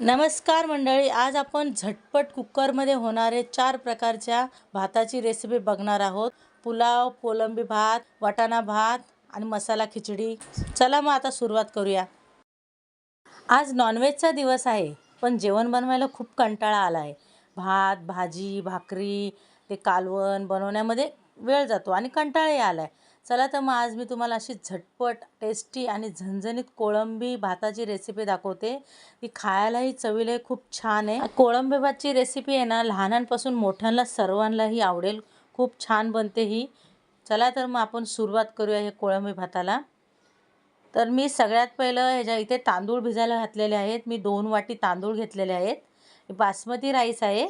नमस्कार मंडळी आज आपण झटपट कुकरमध्ये होणारे चार प्रकारच्या भाताची रेसिपी बघणार आहोत. पुलाव कोलंबी भात वाटाणा भात आणि मसाला खिचडी. चला मग आता सुरुवात करूया. आज नॉनव्हेजचा दिवस आहे पण जेवण बनवायला खूप कंटाळा आला आहे भात भाजी भाकरी ते कालवण बनवण्यामध्ये वेळ जातो आणि कंटाळाही आला आहे चला तर मग आज मी तुम्हाला अशी झटपट टेस्टी आणि झणझणीत कोळंबी भाताची रेसिपी दाखवते. ती खायलाही चवीलाही खूप छान आहे. कोळंबी भातची रेसिपी आहे ना लहानांपासून मोठ्यांना सर्वांनाही आवडेल. खूप छान बनते ही. चला तर मग आपण सुरुवात करूया हे कोळंबी भाताला. तर मी सगळ्यात पहिलं ह्याच्या इथे तांदूळ भिजायला घातलेले आहेत. मी दोन वाटी तांदूळ घेतलेले आहेत. बासमती राईस आहे.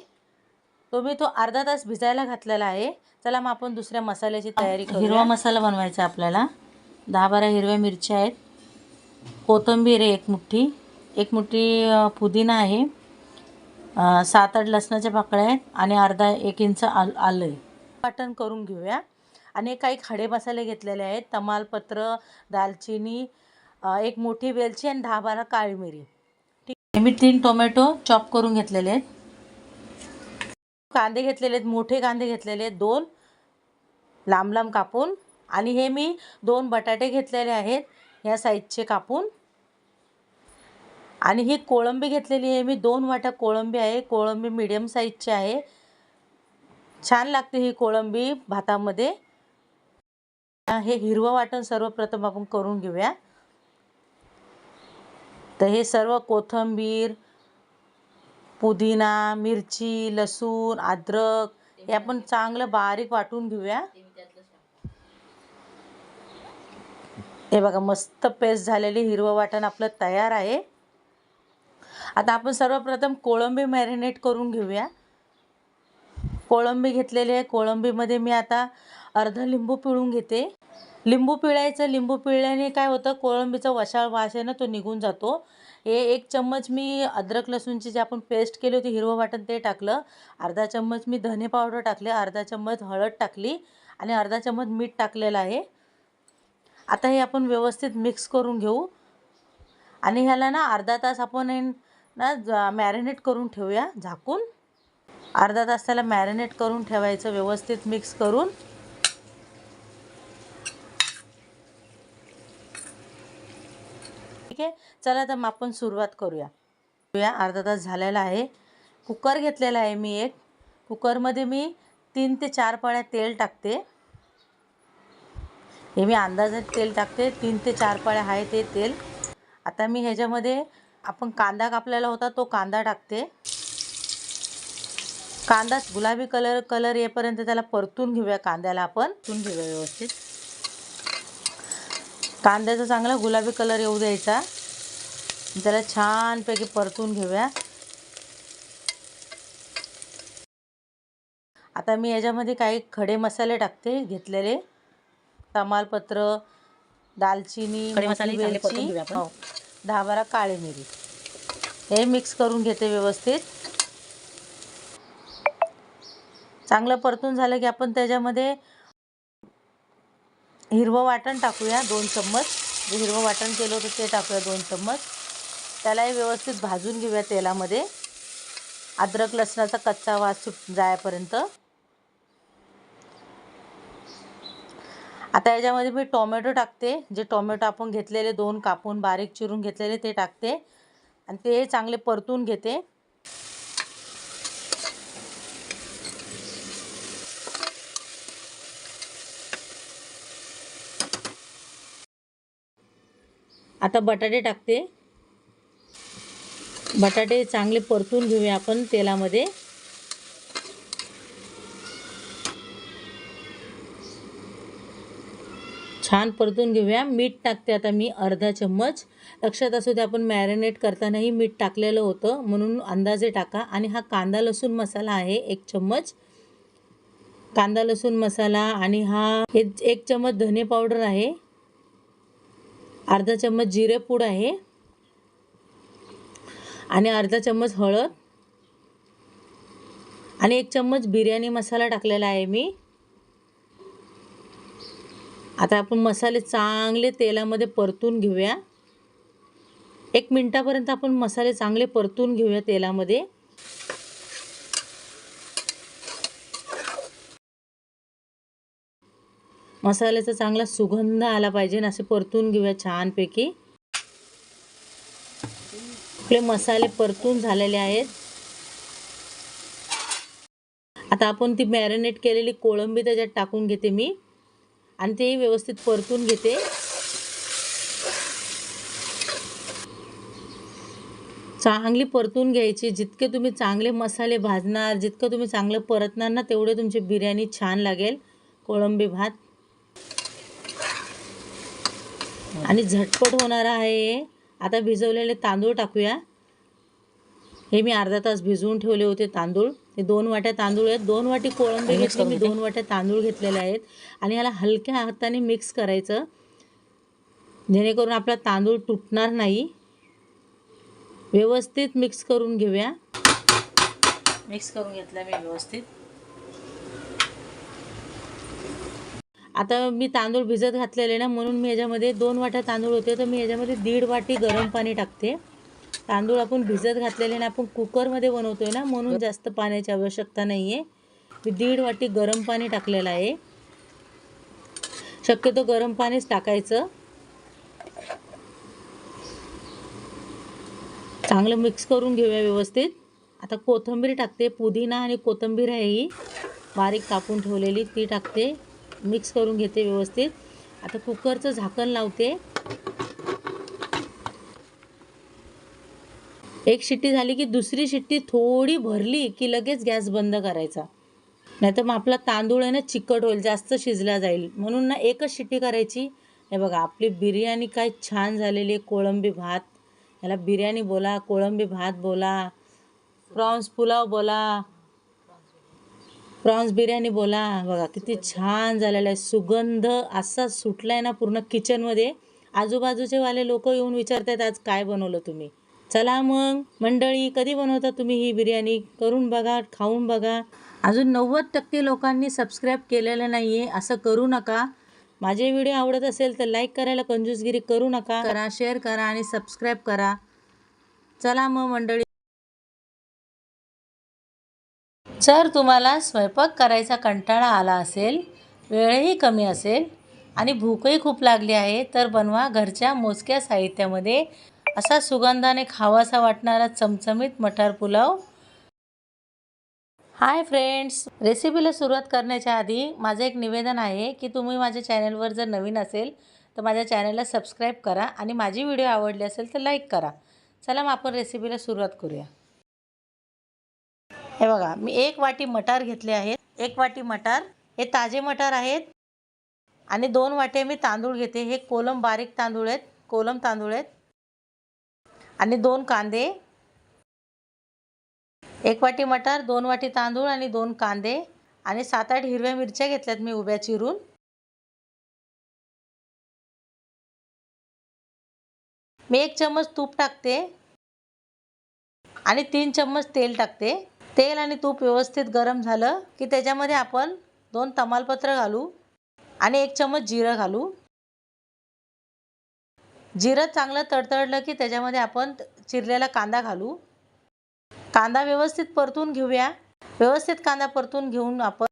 तो मी तो अर्धा तास भिजायला घातलेला आहे. चला मग आपण दुसऱ्या मसाल्याची तयारी करू हिरवा मसाला बनवायचा आहे आपल्याला. दहा बारा हिरव्या मिरच्या आहेत. कोथिंबीर आहे एक मुठ्ठी. एक मुठ्ठी पुदिना आहे. सात आठ लसणाच्या पाकळ्या आहेत आणि अर्धा एक इंच आल आलं आहे. वाटण करून घेऊया. आणि काही खडे मसाले घेतलेले आहेत. तमालपत्र दालचिनी एक मोठी वेलची आणि दहा बारा काळी मिरी. ठीक आहे मी तीन टोमॅटो चॉप करून घेतलेले आहेत. कांदे घेतलेले आहेत मोठे कांदे घेतलेले आहेत दोन लांब लांब कापून. आणि हे मी दोन बटाटे घेतलेले आहेत ह्या साईजचे कापून. आणि ही कोळंबी घेतलेली आहे मी दोन वाट्या कोळंबी आहे कोळंबी मिडियम साईजची आहे. छान लागते ही कोळंबी भातामध्ये. हे हिरवं वाटण सर्वप्रथम आपण करून घेऊया. तर हे सर्व कोथिंबीर पुदिना मिरची लसूण अद्रक हे आपण चांगलं बारीक वाटून घेऊया. हे बघा मस्त पेस्ट झालेली हिरवं वाटण आपलं तयार आहे. आता आपण सर्वप्रथम कोळंबी मॅरिनेट करून घेऊया. कोळंबी घेतलेली आहे. कोळंबीमध्ये मी आता अर्ध लिंबू पिळून घेते. लिंबू पिळायचं लिंबू पिळल्याने काय होतं कोळंबीचा वशाळ वास आहे ना तो निघून जातो. हे एक चम्मच मी अद्रक लसूणची जी आपण पेस्ट केली होती हिरवं वाटण ते टाकलं. अर्धा चम्मच मी धने पावडर टाकले अर्धा चम्मच हळद टाकली आणि अर्धा चम्मच मीठ टाकलेलं आहे. आता हे आपण व्यवस्थित मिक्स करून घेऊ. आणि ह्याला ना अर्धा तास आपण ना मॅरिनेट करून ठेवूया झाकून. अर्धा तास त्याला मॅरिनेट करून ठेवायचं व्यवस्थित मिक्स करून ठीक आहे चला तर मग आपण सुरुवात करूया. करूया अर्धा तास झालेला आहे. कुकर घेतलेला आहे मी एक. कुकरमध्ये मी तीन ते चार पळ्या तेल टाकते. हे मी अंदाजात तेल टाकते. तीन ते चार पळ्या आहे ते तेल. आता मी ह्याच्यामध्ये आपण कांदा कापलेला होता तो कांदा टाकते. कांदा गुलाबी कलर कलर येईपर्यंत त्याला परतून घेऊया कांद्याला आपण. परतून घेऊया व्यवस्थित. कांद्याचा चांगला गुलाबी कलर येऊ द्यायचा. त्याला छानपैकी परतून घेऊया. आता मी याच्यामध्ये काही खडे मसाले टाकते घेतलेले. तमालपत्र दालचिनी खडे मसाले वेलची, दहा बारा काळी मिरी. हे मिक्स करून घेते व्यवस्थित. चांगलं परतून झालं की आपण त्याच्यामध्ये हिरवं वाटण टाकूया दोन चम्मच. जे हिरवं वाटण केलं होतं ते टाकूया दोन चम्मच. त्यालाही व्यवस्थित भाजून घेऊया तेलामध्ये. अद्रक लसणाचा कच्चा वास सुट जायपर्यंत. आता याच्यामध्ये मी टोमॅटो टाकते. जे टोमॅटो आपण घेतलेले दोन कापून बारीक चिरून घेतलेले ते टाकते. आणि ते चांगले परतून घेते. आता बटाटे टाकते. बटाटे चांगले परतून घेऊया आपण तेलामध्ये. छान परतून घेऊया. मीठ टाकते आता मी अर्धा चम्मच. लक्षात असू दे आपण मॅरिनेट करतानाही मीठ टाकलेलं होतं म्हणून अंदाजे टाका. आणि हा कांदा लसूण मसाला आहे एक चम्मच. कांदा लसूण मसाला आणि हा हे एक चम्मच धने पावडर आहे. अर्धा चम्मच जिरे पूड आहे. आणि अर्धा चम्मच हळद. आणि एक चम्मच बिर्याणी मसाला टाकलेला आहे मी. आता आपण मसाले चांगले तेलामध्ये परतून घेऊया. एक मिनटापर्यंत आपण मसाले चांगले परतून घेऊया तेलामध्ये. मसाल्याचा चांगला सुगंध आला पाहिजे असे परतून घेऊया छानपैकी. आपले मसाले परतून झालेले आहेत. आता आपण ती मॅरिनेट केलेली कोळंबी त्याच्यात टाकून घेते मी. आणि ते व्यवस्थित परतून घेते. चांगली परतून घ्यायची. जितके तुम्ही चांगले मसाले भाजणार जितकं तुम्ही चांगलं परतणार ना तेवढे तुमची बिर्याणी छान लागेल. कोळंबी भात. आणि झटपट होणार आहे. आता भिजवलेले तांदूळ टाकूया. हे मी अर्धा तास भिजवून ठेवले होते तांदूळ. हे दोन वाट्या तांदूळ आहेत. दोन वाटी कोळंबी घेतली मी दोन वाट्या तांदूळ घेतलेले आहेत. आणि याला हलक्या हाताने मिक्स करायचं. जेणेकरून आपला तांदूळ तुटणार नाही. व्यवस्थित मिक्स करून घेऊया. मिक्स करून घेतला मी व्यवस्थित. आता मी तांदूळ भिजत घातलेले ना म्हणून मी याच्यामध्ये दोन वाट्या तांदूळ होते तर मी याच्यामध्ये दीड वाटी गरम पाणी टाकते. तांदूळ आपण भिजत घातलेले ना आपण कुकरमध्ये बनवतोय ना म्हणून जास्त पाण्याची आवश्यकता नाही आहे मी दीड वाटी गरम पाणी टाकलेलं आहे. शक्यतो गरम पाणीच टाकायचं. चांगलं मिक्स करून घेऊया व्यवस्थित. आता कोथिंबीर टाकते पुदिना आणि कोथिंबीर आहे ही. बारीक कापून ठेवलेली ती टाकते. मिक्स करून घेते व्यवस्थित. आता कुकरचं झाकण लावते. एक शिट्टी झाली की दुसरी शिट्टी थोडी भरली की लगेच गॅस बंद करायचा. नाहीतर मग आपला तांदूळ आहे ना चिकट होईल जास्त शिजला जाईल. म्हणून ना एकच शिट्टी करायची. हे बघा आपली बिर्याणी काय छान झालेली आहे कोळंबी भात. याला बिर्याणी बोला कोळंबी भात बोला प्रॉन्स पुलाव बोला. प्रॉन्स बिर्याणी बोला. बघा किती छान झालेला आहे. सुगंध असा सुटला आहे ना पूर्ण किचनमध्ये. आजूबाजूचे वाले लोक येऊन विचारतात आज काय बनवलं तुम्ही? चला मग मंडळी कधी बनवता तुम्ही ही बिर्याणी? करून बघा खाऊन बघा. अजून नव्वद टक्के लोकांनी सबस्क्राईब केलेलं नाही आहे असं करू नका. माझे व्हिडिओ आवडत असेल तर लाईक करायला कंजूसगिरी करू नका. करा शेअर करा आणि सबस्क्राईब करा. चला मग मंडळी. जर तुम्हाला स्वयंपाक करायचा कंटाळा आला असेल वेळही कमी असेल आणि भूकही खूप लागली आहे तर बनवा घरच्या मोजक्या साहित्यामध्ये असा सुगंधाने खावासा वाटणारा चमचमीत मटार पुलाव. हाय फ्रेंड्स रेसिपीला सुरुवात करण्याच्या आधी माझं एक निवेदन आहे की तुम्ही माझ्या चॅनलवर जर नवीन असेल तर माझ्या चॅनलला सबस्क्राईब करा आणि माझी व्हिडिओ आवडली असेल तर लाईक करा. चला मग आपण रेसिपीला सुरुवात करूया. हे बघा मी एक वाटी मटार घेतले आहेत. एक वाटी मटार हे ताजे मटार आहेत. आणि दोन वाटे मी तांदूळ घेते. हे कोलम बारीक तांदूळ आहेत. कोलम तांदूळ आहेत. आणि दोन कांदे. एक वाटी मटार दोन वाटी तांदूळ आणि दोन कांदे. आणि सात आठ हिरव्या मिरच्या घेतल्यात मी उभ्या चिरून. मी एक चम्मच तूप टाकते. आणि तीन चम्मच तेल टाकते. तेल आणि तूप व्यवस्थित गरम झालं की त्याच्यामध्ये आपण दोन तमालपत्र घालू आणि एक चमच जिरं घालू. जिरं चांगलं तडतडलं की त्याच्यामध्ये आपण चिरलेला कांदा घालू. कांदा व्यवस्थित परतून घेऊया. व्यवस्थित कांदा परतून घेऊन आपण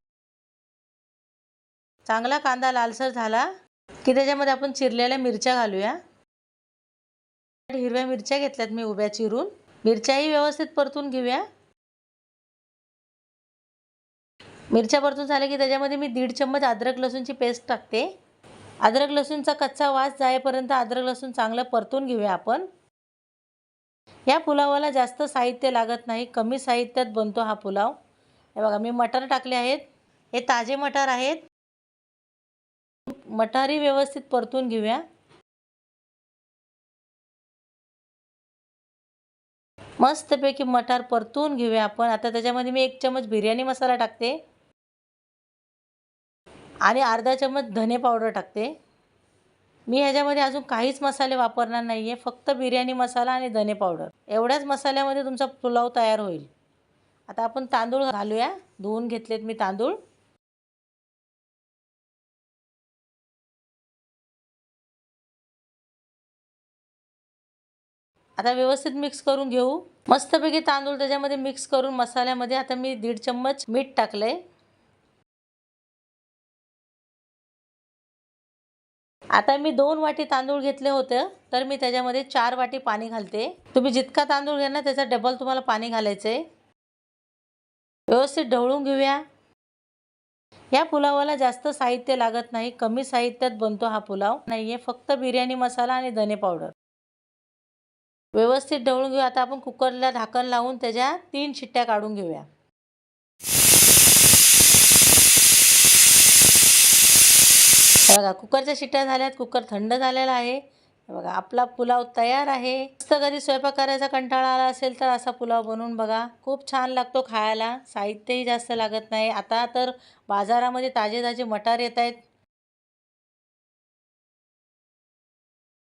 चांगला कांदा लालसर झाला की त्याच्यामध्ये आपण चिरलेल्या मिरच्या घालूया. हिरव्या मिरच्या घेतल्यात मी उभ्या चिरून. मिरच्याही व्यवस्थित परतून घेऊया. मिरच्या परतून झाल्या की त्याच्यामध्ये मी दीड चम्मच अद्रक लसूणची पेस्ट टाकते. अद्रक लसूणचा कच्चा वास जाईपर्यंत अद्रक लसूण चांगलं परतून घेऊया आपण. या पुलावाला जास्त साहित्य लागत नाही कमी साहित्यात बनतो हा पुलाव. हे बघा मी मटार टाकले आहेत. हे ताजे मटार आहेत. मटारही व्यवस्थित परतून घेऊया. मस्तपैकी मटार परतून घेऊया आपण. आता त्याच्यामध्ये मी एक चमच बिर्याणी मसाला टाकते. आणि अर्धा चम्मच धने पावडर टाकते. मी ह्याच्यामध्ये अजून काहीच मसाले वापरणार नाही आहे फक्त बिर्याणी मसाला आणि धने पावडर. एवढ्याच मसाल्यामध्ये तुमचा पुलाव तयार होईल. आता आपण तांदूळ घालूया. धुवून घेतलेत मी तांदूळ. आता व्यवस्थित मिक्स करून घेऊ. मस्तपैकी तांदूळ त्याच्यामध्ये मिक्स करून मसाल्यामध्ये आता मी दीड चम्मच मीठ टाकलंय. आता मी दोन वाटी तांदूळ घेतले होते तर मी त्याच्यामध्ये चार वाटी पाणी घालते. तुम्ही जितका तांदूळ घ्या ना त्याचा डबल तुम्हाला पाणी घालायचंय व्यवस्थित ढवळून घेऊया. या पुलावाला जास्त साहित्य लागत नाही कमी साहित्यात बनतो हा पुलाव. नाहीये फक्त बिर्याणी मसाला आणि धने पावडर. व्यवस्थित ढवळून घेऊ आता आपण कुकरला झाकण लावून त्याच्या तीन शिट्ट्या काढून घेऊया. हे बघा कुकरच्या शिट्ट्या झाल्यात कुकर थंड झालेला आहे. बघा आपला पुलाव तयार आहे. मस्त घरी स्वयंपाक करायचा कंटाळा आला असेल तर असा पुलाव बनवून बघा. खूप छान लागतो खायला. साहित्यही जास्त लागत नाही. आता तर बाजारामध्ये ताजे ताजे मटार येत आहेत.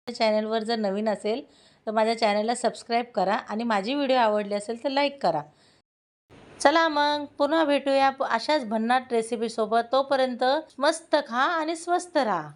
चॅनलवर जर नवीन असेल तर माझ्या चॅनलला सबस्क्राईब करा आणि माझी व्हिडिओ आवडली असेल तर लाईक करा. चला मग पुन्हा भेटूया अशाच भन्नाट रेसिपीसोबत तोपर्यंत मस्त खा आणि स्वस्त राहा.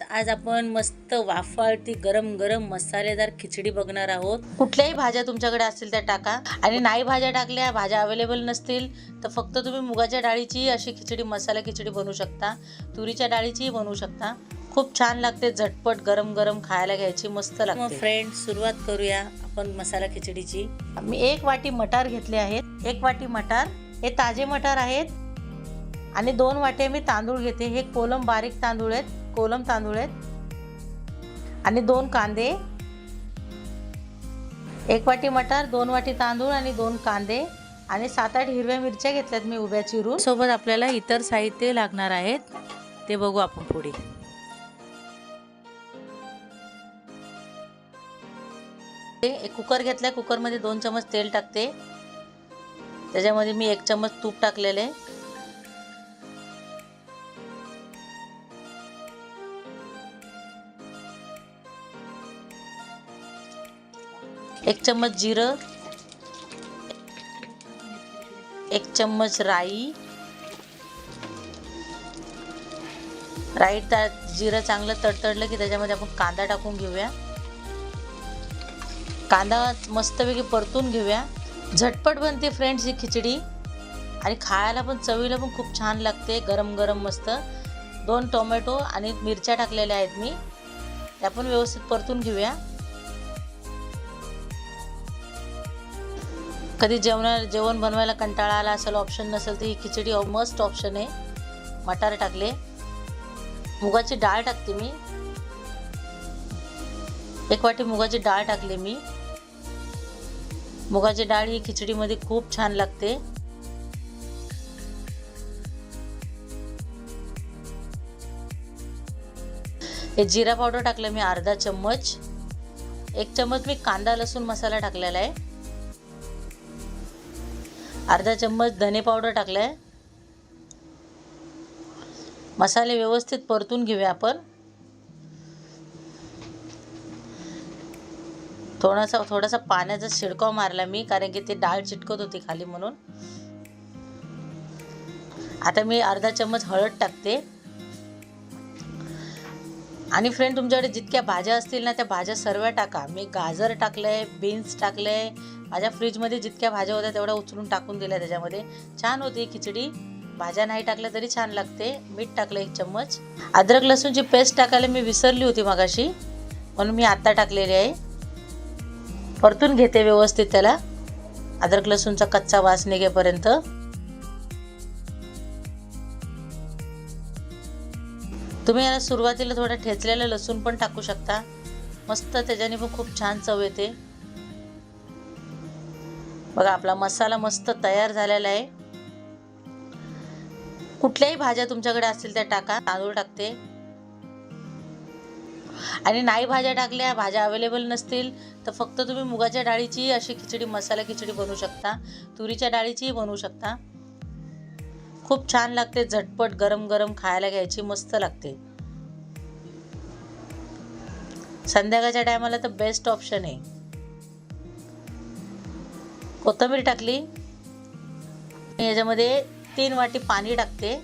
आज आपण मस्त वाफाळती गरम गरम मसालेदार खिचडी बघणार आहोत. कुठल्याही भाज्या तुमच्याकडे असतील त्या टाका. आणि नाही भाज्या टाकल्या भाज्या अवेलेबल नसतील तर फक्त तुम्ही मुगाच्या डाळीची अशी खिचडी मसाला खिचडी बनवू शकता. तुरीच्या डाळीचीही बनवू शकता. खूप छान लागते झटपट गरम गरम खायला घ्यायची मस्त लागते. फ्रेंड सुरुवात करूया आपण मसाला खिचडीची. मी एक वाटी मटार घेतले आहेत. एक वाटी मटार हे ताजे मटार आहेत. आणि दोन वाटे मी तांदूळ घेते. हे कोलम बारीक तांदूळ आहेत. कोलम तांदूळ आहेत. आणि दोन कांदे. एक वाटी मटार दोन वाटी तांदूळ आणि दोन कांदे. आणि सात आठ हिरव्या मिरच्या घेतल्यात मी उभ्या चिरून सोबत आपल्याला इतर साहित्य लागणार आहेत. ते बघू आपण पुढे. एक कुकर घेतलाय कुकरमध्ये दोन चमच तेल टाकते. त्याच्यामध्ये मी एक चमच तूप टाकलेले. एक चम्मच जिरं. एक चम्मच राई. राई त्यात जिरं चांगलं तडतडलं की त्याच्यामध्ये आपण कांदा टाकून घेऊया. कांदा मस्तपैकी परतून घेऊया. झटपट बनते फ्रेंड्स ही खिचडी. आणि खायला पण चवीला पण खूप छान लागते. गरम गरम मस्त. दोन टोमॅटो आणि मिरच्या टाकलेल्या आहेत मी. त्या पण व्यवस्थित परतून घेऊया. कधी जेवणा जेवण बनवायला कंटाळा आला असेल ऑप्शन नसेल तर ही खिचडी मस्ट ऑप्शन आहे. मटार टाकले. मुगाची डाळ टाकते मी. एक वाटी मुगाची डाळ टाकली मी. मुगाची डाळ ही खिचडीमध्ये खूप छान लागते. हे जिरा पावडर टाकलं मी अर्धा चम्मच. एक चम्मच मी कांदा लसूण मसाला टाकलेला आहे. अर्धा चम्मच धने पावडर टाकलाय. मसाले व्यवस्थित परतून घेऊया आपण. थोडासा थोडासा पाण्याचा शिडकाव मारला मी कारण की ते डाळ चिटकत होती खाली म्हणून. आता मी अर्धा चम्मच हळद टाकते. आणि फ्रेंड तुमच्याकडे जितक्या भाज्या असतील ना त्या भाज्या सर्व टाका. मी गाजर टाकलंय बीन्स टाकलंय. माझ्या फ्रीजमध्ये जितक्या भाज्या होत्या तेवढ्या उचलून टाकून दिल्या त्याच्यामध्ये. छान होती खिचडी. भाज्या नाही टाकल्या तरी छान लागते. मीठ टाकलं एक चम्मच. अद्रक लसूणची पेस्ट टाकायला मी विसरली होती मगाशी. म्हणून मी आत्ता टाकलेली आहे. परतून घेते व्यवस्थित त्याला. अद्रक लसूणचा कच्चा वास निघेपर्यंत. तुम्ही याला सुरुवातीला थोडा ठेचलेलं लसूण पण टाकू शकता. मस्त त्याच्याने पण खूप छान चव येते. बघा आपला मसाला मस्त तयार झालेला आहे. कुठल्याही भाज्या तुमच्याकडे असतील त्या टाका. तांदूळ टाकते. आणि नाही भाज्या टाकल्या भाज्या अवेलेबल नसतील तर फक्त तुम्ही मुगाच्या डाळीची अशी खिचडी मसाला खिचडी बनवू शकता तुरीच्या डाळीचीही बनवू शकता. खूप छान लागते झटपट गरम गरम खायला घ्यायची मस्त लागते. संध्याकाळच्या टायमाला तर बेस्ट ऑप्शन आहे. कोथिंबीर टाकली. याच्यामध्ये तीन वाटी पाणी टाकते.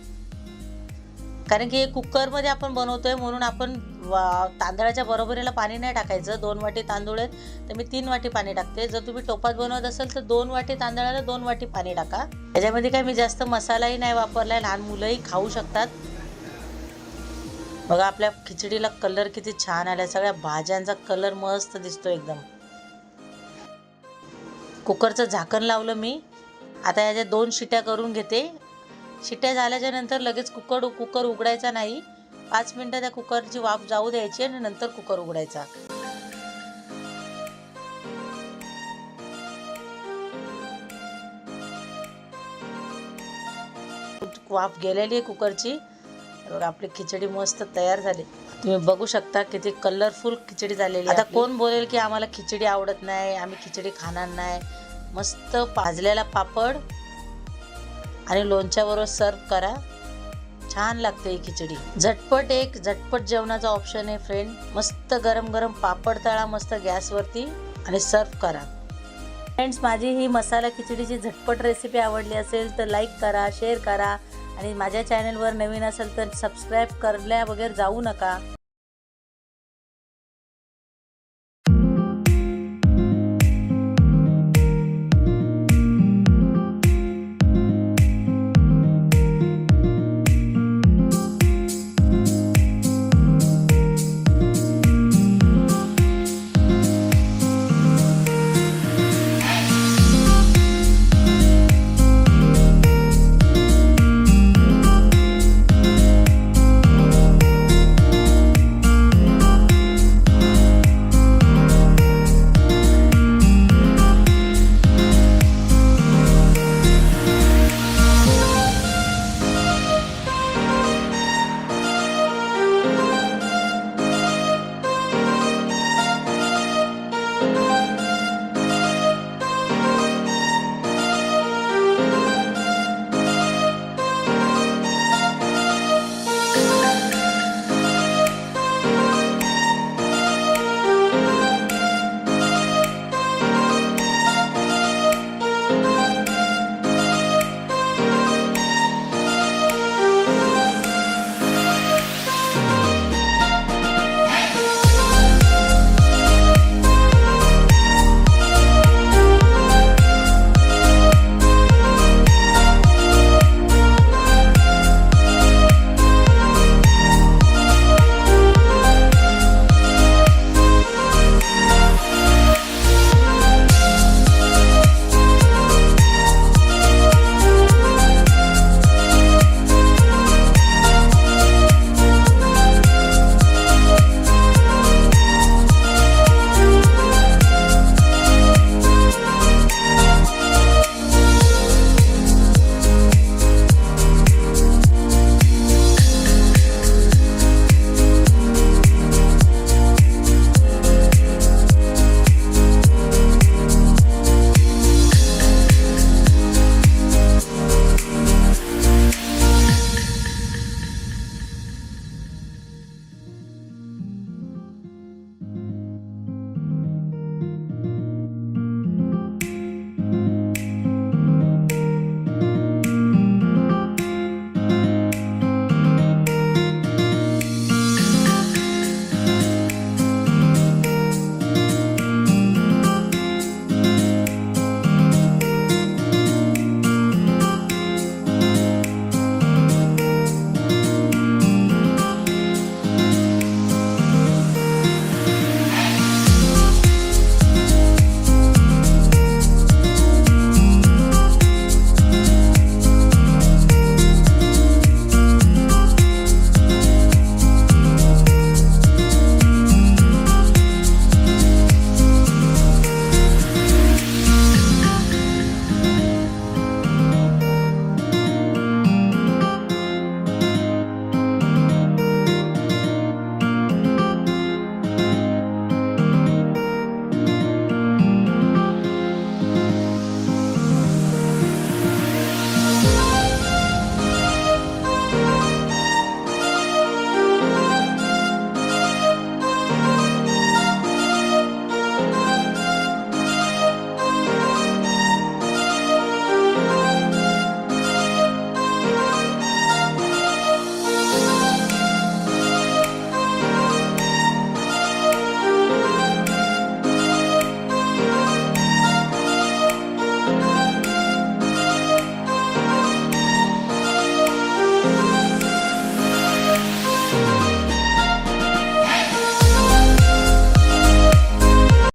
कारण की हे कुकरमध्ये आपण बनवतोय म्हणून आपण तांदळाच्या बरोबरीला पाणी नाही टाकायचं. दोन वाटी तांदूळ आहेत तर मी तीन वाटी पाणी टाकते. जर तुम्ही टोपात बनवत असेल तर दोन वाटी तांदळाला दोन वाटी पाणी टाका. याच्यामध्ये काय मी जास्त मसालाही नाही वापरलाय लहान मुलंही खाऊ शकतात. बघा आपल्या खिचडीला कलर किती छान आला सगळ्या भाज्यांचा कलर मस्त दिसतो एकदम. कुकरचं झाकण लावलं मी. आता याच्या दोन शिट्या करून घेते. शिट्या झाल्याच्यानंतर लगेच कुकर कुकर उघडायचा नाही. पाच मिनटं त्या कुकरची वाफ जाऊ द्यायची आणि नंतर कुकर उघडायचा. वाफ गेलेली आहे कुकरची. आपली खिचडी मस्त तयार झाली. तुम्ही बघू शकता किती कलरफुल खिचडी झालेली आता कोण बोलेल की आम्हाला खिचडी आवडत नाही आम्ही खिचडी खाणार नाही? मस्त भाजलेला पापड आणि लोणच्याबरोबर सर्व करा. छान लागते ही खिचडी. झटपट एक झटपट जेवणाचा ऑप्शन आहे फ्रेंड मस्त गरम गरम पापड तळा मस्त गॅसवरती आणि सर्व करा. फ्रेंड्स माझी ही मसाला खिचडीची झटपट रेसिपी आवडली असेल तर लाईक करा शेअर करा. आणि माझ्या चॅनलवर नवीन असेल तर सबस्क्राईब करल्या वगैरे जाऊ नका.